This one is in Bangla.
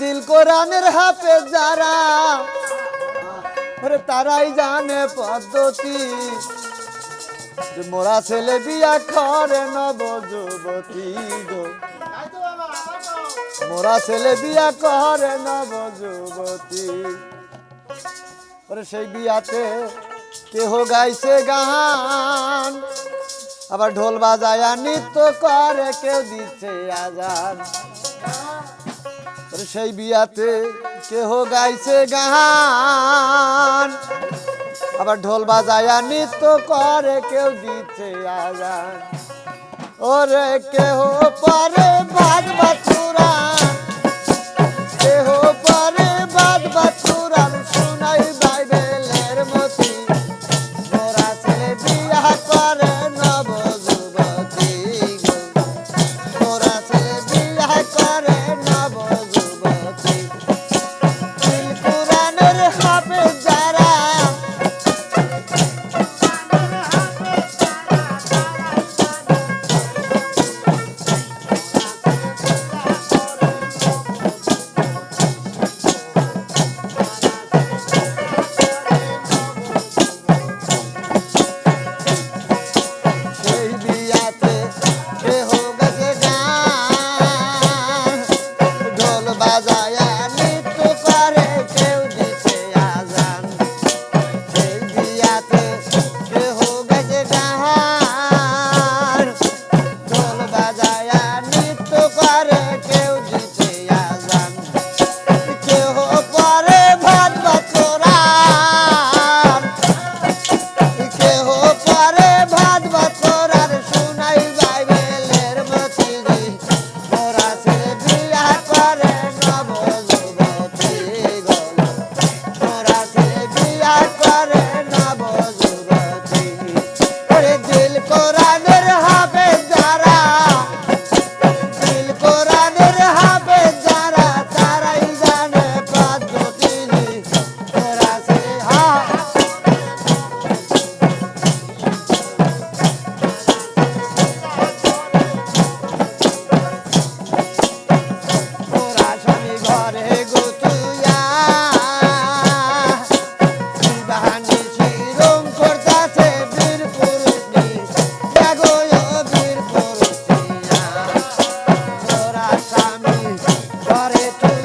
দিল কোরআনের হাফে যারা, ওরে তারাই জানে পদ্ধতি। মোরা ছেলে বিয়া করে নব যুবতী গো। মোরা ছেলে বিয়া করে নব যুবতী ওরে সেই বিয়াতে কেহ গাইছে গান, আবার ঢোল বাজায় নৃত্য করে, কেউ দিচ্ছে আজান। সেই বিয়াতে কেহ গাইছে গান। আবার ঢোল বাজায়া নৃত্য করে, কেউ দিচ্ছে আজান। ওরে কেহ পারে বাঘ বাতুরা de